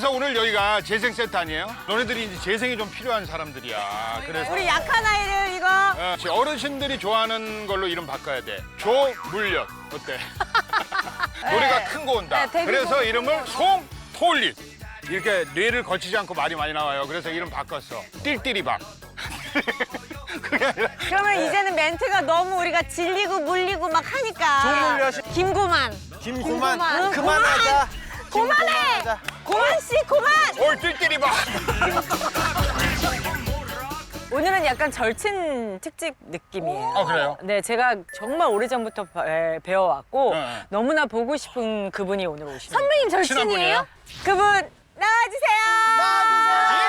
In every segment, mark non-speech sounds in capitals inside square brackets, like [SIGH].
그래서 오늘 여기가 재생 세트 아니에요? 너네들이 이제 재생이 좀 필요한 사람들이야. 그래서 우리 약한 아이들 이거 어, 어르신들이 좋아하는 걸로 이름 바꿔야 돼. 조물력 어때? [LAUGHS] 노래가 큰 거 온다. 네, 데뷔곡. 그래서 이름을 송톨릿. 이렇게 뇌를 거치지 않고 말이 많이 나와요. 그래서 이름 바꿨어. [LAUGHS] 그게 아니라 그러면 이제는 멘트가 너무 우리가 질리고 물리고 막 하니까 김고만 김고만 김고만. 그만하자. 고만해 그만하자. 고만 씨 고만 올 띨띨이밥. 오늘은 약간 절친 특집 느낌이에요. 아 그래요? 네, 제가 정말 오래전부터 배- 배워왔고 네. 너무나 보고 싶은 그분이 오늘 오십니다. 선배님 친한 분이에요? 그분 나와주세요. 나와주세요.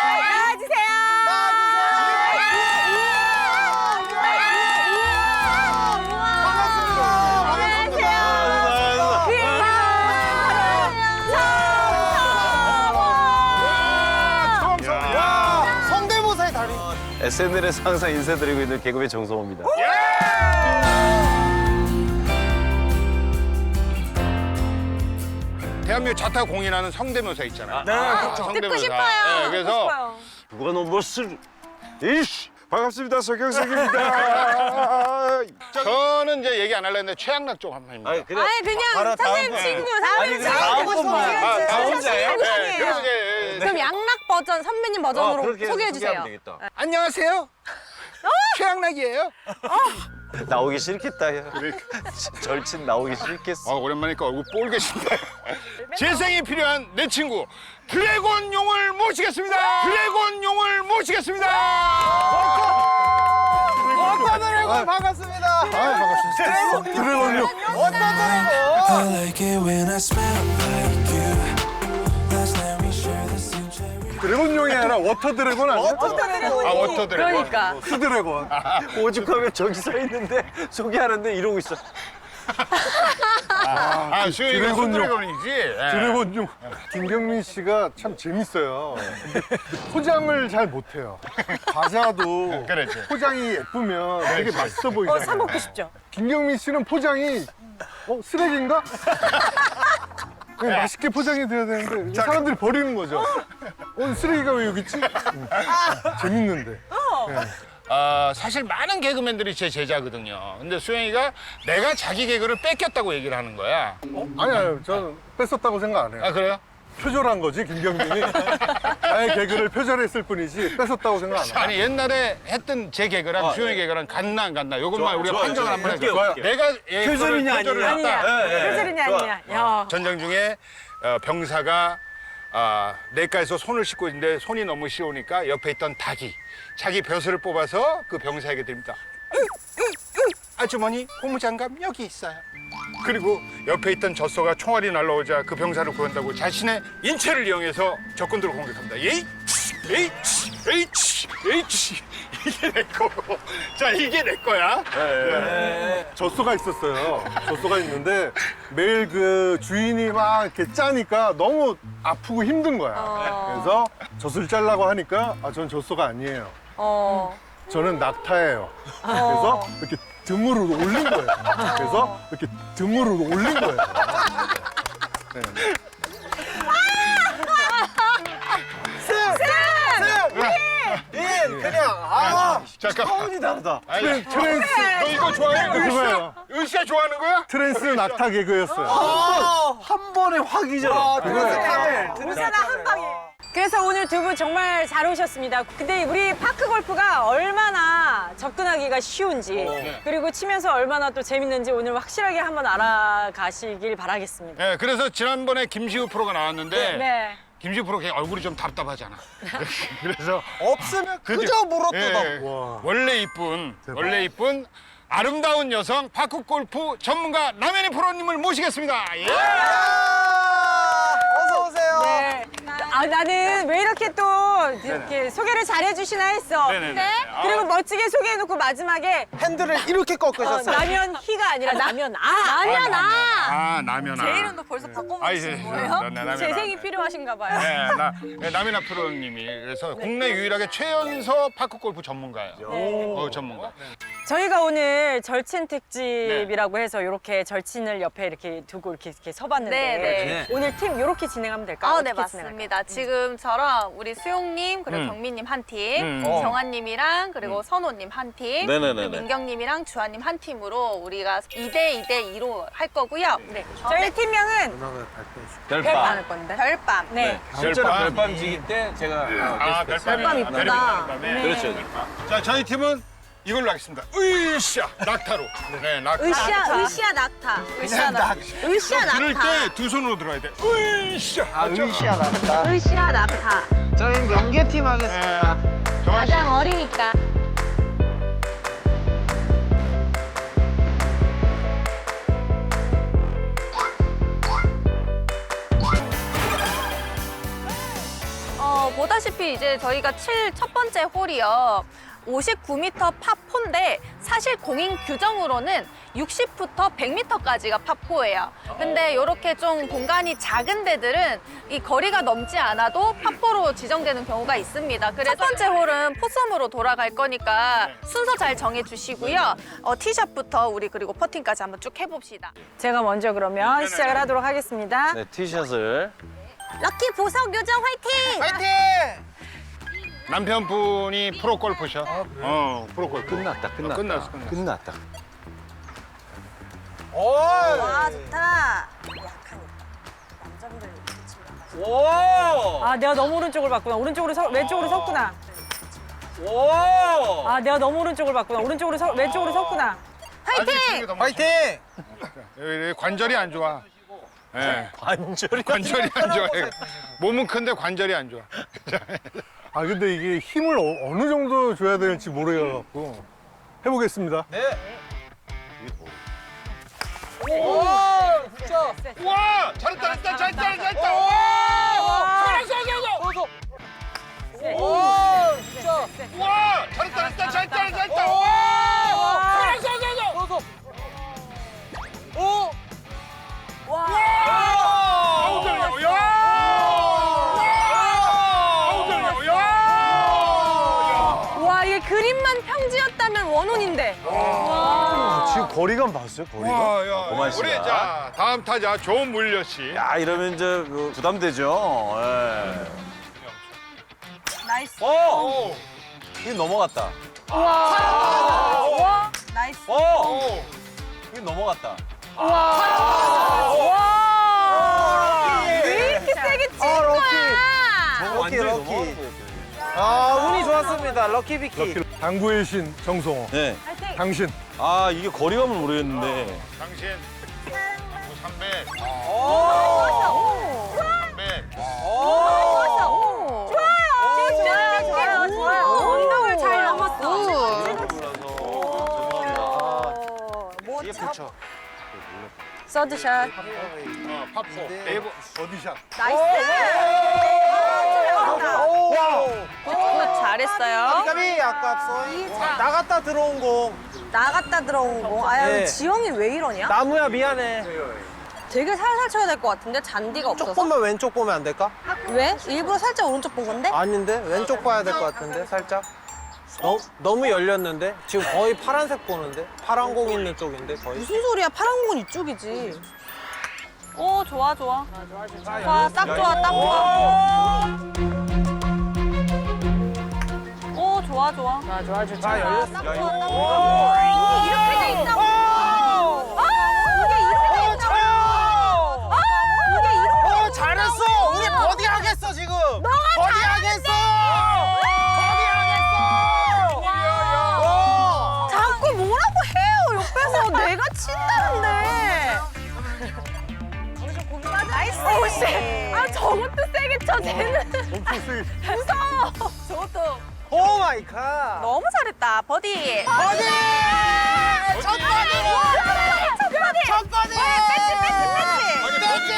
SNL에서 항상 인사드리고 있는 개그맨 정성호입니다. 대한민국 자타 공인하는 성대묘사 있잖아. 네, 그렇죠. 성대묘사. 듣고 싶어요. 네, 듣고 그래서 싶어요. 누가 너무 멋을 이씨 반갑습니다 서경석입니다. [LAUGHS] 저는 이제 얘기 안 하려고 했는데 최양락 쪽 한 번입니다. 아니 그래 아니 그냥 바로 다음 선생님 분. 친구 아니, 선배님 그냥 다음 분만. 아, 다 지금 혼자예요? 지금 네. 그래서 버전 선배님 버전으로 그렇게 해서 소개해 소개하면 주세요. 되겠다. 안녕하세요. 최양락이에요. 나오기 싫겠다. 야. [LAUGHS] 절친 나오기 싫겠어. 아, 오랜만이니까 얼굴 뻘개진다. [LAUGHS] 재생이 필요한 내 친구 드래곤 용을 모시겠습니다. 드래곤 용을 모시겠습니다. 어떤 드래곤 반갑습니다. 아 반갑습니다. 드래곤 드래곤요. 어떤 드래곤? I like it when I smell like 드래곤용이 아니라 워터 드래곤 아니야? 아, 워터 드래곤. 그러니까 스 드래곤. [LAUGHS] 오죽하면 저기 서 있는데 소개하는데 이러고 있어. 아, 수영이가 드래곤 용. 드래곤이지. 예. 드래곤용. 김경민 씨가 참 재밌어요. 근데 포장을 잘 못해요. 과자도 [LAUGHS] 그렇지. 포장이 예쁘면 되게 맛있어 보이잖아요. 사 먹고 싶죠. 김경민 씨는 포장이 어 쓰레기인가? [LAUGHS] 그냥 맛있게 포장이 돼야 되는데 이 사람들이 버리는 거죠. 어 쓰레기가 왜 여기 있지? 음. 재밌는데. 아, 사실 많은 개그맨들이 제 제자거든요. 근데 수영이가 내가 자기 개그를 뺏겼다고 얘기를 하는 거야. 아니 아니 저는 뺐었다고 생각 안 해요. 아, 그래요? 표절한 거지 김경민이 나의 개그를 표절했을 뿐이지 뺏었다고 생각 안 해요. 아니 옛날에 했던 제 개그랑 수영이 개그랑 같나 안 같나 요것만 우리가 좋아요, 판정을 좋아요. 한번 볼게요, 해줘. 볼게요. 내가 얘 표절이냐, 표절을 아니냐. 했다. 아니야. 표절이냐 아니냐. 야. 전쟁 중에 어, 병사가 아, 내과에서 손을 씻고 있는데 손이 너무 시오니까 옆에 있던 닭이 자기 벼슬을 뽑아서 그 병사에게 드립니다. 아주머니 고무장갑 여기 있어요. 그리고 옆에 있던 젖소가 총알이 날라오자 그 병사를 구한다고 자신의 인체를 이용해서 적군들을 공격합니다. 예이, 에이치, 에이치, 에이치. 이게 내 거고. 자, 이게 내 거야. 젖소가 있었어요. 젖소가 있는데 매일 그 주인이 막 이렇게 짜니까 너무 아프고 힘든 거야. 그래서 젖을 짜려고 하니까 아, 전 젖소가 아니에요. 어. 저는 낙타예요. 그래서 이렇게 등으로 올린 거예요. 그래서 이렇게 등으로 올린 거예요. 인 [LAUGHS] 잠깐. 차원이 다르다. 아니, 트랜스 너 이거 좋아해? 그거예요. 은씨가 좋아하는 거야? 트랜스 낙타 개그였어요. 한 번에 확이잖아. 아, 드래곤 우사나 한 방에. 그래서 오늘 두 분 정말 잘 오셨습니다. 근데 우리 파크 골프가 얼마나 접근하기가 쉬운지 그리고 치면서 얼마나 또 재밌는지 오늘 확실하게 한번 알아가시길 바라겠습니다. 네, 그래서 지난번에 김시우 프로가 나왔는데 네. 김시우 프로 걔 얼굴이 좀 답답하잖아. [LAUGHS] 그래서 없으면 그죠? 그저 물어뜯어. 예, 원래 이쁜 원래 이쁜 아름다운 여성 파크 골프 전문가 남현희 프로님을 모시겠습니다. 예. 아, 어서 오세요. 네. 아, 나는 왜 이렇게 또 이렇게 소개를 잘해주시나 했어. 네네네. 네. 그리고 멋지게 소개해놓고 마지막에 핸들을 이렇게 어, 꺾으셨어요. 라면 희가 아니라 라면 아. 라면 아. 아 남현아. 제 이름도 벌써 아, 바꿔먹으신 예, 거예요? 나- 나- 남현아. 재생이 필요하신가 봐요. 네, 나 네, 남현아 프로님이 그래서 국내 유일하게 최연소 파크 골프 전문가예요. 어, 전문가. 저희가 오늘 절친 특집이라고 해서 이렇게 절친을 옆에 이렇게 두고 이렇게, 이렇게 서봤는데 네, 네. 오늘 팀 이렇게 진행하면 될까요? 아, 네, 어떻게 진행할까요? 맞습니다. 지금처럼 우리 수용님, 그리고 음. 경민님 한 팀, 음. 정한님이랑 그리고 선호님 한 팀, 네네네네. 그리고 민경님이랑 주한님 한 팀으로 우리가 2대 2대 2로 할 거고요. 네. 저희 팀명은 별밤 할 건데. 별밤. 네. 실제로 별밤. 별밤 지기 때 제가 아, 별밤이 별밤 이쁘다. 네. 그렇죠. 자, 저희 팀은 이걸로 하겠습니다. 으쌰! 낙타로. 네, 낙타. 으쌰, 으쌰 낙타. 으쌰 낙. 으쌰 들을 낙타. 때 두 손으로 들어야 돼. 으쌰! 아, 의시야 나다. 으쌰 낙타. 저희 명계팀 하겠습니다. 가장 어리니까. 어, 보다시피 이제 저희가 칠 첫 번째 홀이요. 59m 파4인데 사실 공인 규정으로는 60부터 100m까지가 파4예요. 근데 이렇게 좀 공간이 작은 데들은 이 거리가 넘지 않아도 파4로 지정되는 경우가 있습니다. 그래서 첫 번째 홀은 포섬으로 돌아갈 거니까 순서 잘 정해 주시고요. 어, 티샷부터 우리 그리고 퍼팅까지 한번 쭉 해봅시다. 제가 먼저 그러면 시작을 하도록 하겠습니다. 네, 티샷을 럭키 보석 요정 화이팅! 파이팅! 남편분이 프로 골프셔. 어, 프로 골프. 끝났다, 끝났다. 끝났어, 끝났어. 끝났다. 오! 와 좋다. 오! 아, 내가 너무 오른쪽을 봤구나. 오른쪽으로 서, 왼쪽으로 섰구나. 오! 아, 내가 너무 오른쪽을 봤구나. 오른쪽으로 서, 왼쪽으로 섰구나. 화이팅! 여기 관절이 안 좋아. 예. 관절이 관절이 안 좋아. 몸은 큰데 관절이 안 좋아. [LAUGHS] 아 근데 이게 힘을 어, 어느 정도 줘야 될지 모르겠고 해보겠습니다. 네. 오! 진짜. 와! 잘했다, 잘했다, 잘했다, 잘했다. 그림만 평지였다면 원혼인데. 지금 거리감 봤어요? 거리감? 와, 야. 고만 씨가. 우리 자, 다음 타자 조물려 씨. 야, 이러면 이제 그 부담되죠. 예. 나이스. 오! 이게 넘어갔다. 와 나이스. 오! 오. 이게 넘어갔다. 왜 이렇게 세게 친 아, 럭키. 거야? 럭키, 럭키. 넘어갔어요. 아, 운이 좋았습니다. 럭키 비키. 당구의 신 정성호. 네. 당신. 아, 이게 거리감을 모르겠는데. 당신 300. 오! 300. 오! 좋아요, 좋아요, 좋아요. 언덕을 잘 넘었어. 이게 붙여. 서드샷. 어, 파포. 네이버. 어디샷? 오! 잘했어요. 까비 아깝어. 나갔다 들어온 공. 나갔다 들어온 거. 아야 네. 지영이 왜 이러냐? 나무야 미안해. 되게 살살 쳐야 될 것 같은데 잔디가 없어서. 조금만 왼쪽 보면 안 될까? 왜? 일부러 살짝 오른쪽 본 건데? 아닌데 왼쪽 봐야 될 것 같은데 살짝. 너, 너무 열렸는데 지금 거의 파란색 보는데 파란 공 있는 쪽인데 거의. 무슨 소리야? 파란 건 이쪽이지. 오 좋아 좋아. 좋아 딱 좋아 딱 좋아. 좋아 좋아. 좋아, 좋아, 좋아. 다 열렸어. 딱 좋아. 이게 이렇게 돼 있다고. 아 이게 이렇게 돼 있다고. 아 이게 이렇게. 어 잘했어. 우리 버디 하겠어 지금. 버디 하겠어. 버디 하겠어. 어. 자꾸 뭐라고 해요 옆에서 내가 친다는데. 나이스. 오씨. 아 저것도 세게 쳐 쟤는. 엄청 세게. 무서워. 저것도 오 마이 갓. 너무 잘했다 버디. 버디. 첫첫 버디. 첫 버디. 패치 패치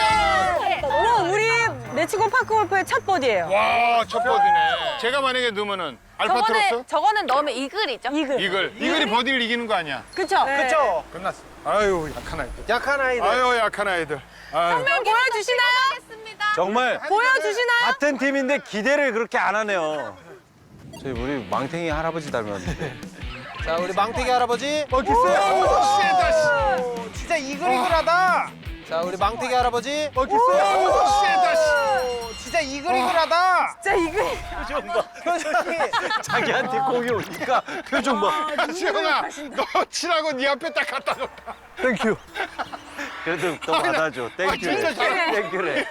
패치. 와, 우리 레츠고 파크 골프의 첫 버디예요. 와, 첫 버디네. 제가 만약에 넣으면은 알파트로스? 저거는 저거는 넣으면 이글이죠. 이글. 이글. 이글이 버디를 이기는 거 아니야? 그쵸? 그쵸? 끝났어. 아유, 약한 아이들. 약한 아이들. 아유, 약한 아이들. 아유. 보여주시나요? 하겠습니다. 정말 보여주시나요? 같은 팀인데 기대를 그렇게 안 하네요. 저희 우리 망탱이 할아버지 닮았는데. [LAUGHS] 자 우리 망태기 할아버지. 어, 씨. 오, 진짜 이글이글하다. 자 우리 망태기 할아버지. 어, 씨. 오, 진짜 이글이글하다. 진짜 이거 표정이. [LAUGHS] 자기한테 공이 오니까 표정 봐. 수영아, 너 치라고 네 앞에 딱 갖다 놓다. 땡큐. 그래도 또 받아줘. 땡큐래. 진짜 잘해. 땡큐래.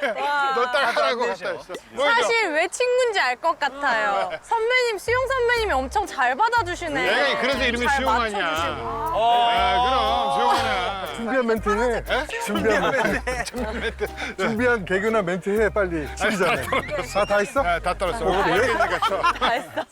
너딱 하라고 줬어. 보여줘. 사실 왜 친구인지 알 것 같아요. 선배님, 수영 선배님이 엄청 잘 받아주시네. 내가 그래서 이름이 잘 아니야. 맞춰주시고. 아, 그럼. 준비한 멘트 해. 준비한 멘트. 준비한 개그나 멘트 해 빨리 치기 전에. 아다 있어? 아, 다 떨었어. 왜 이렇게 쳐. 다 했어.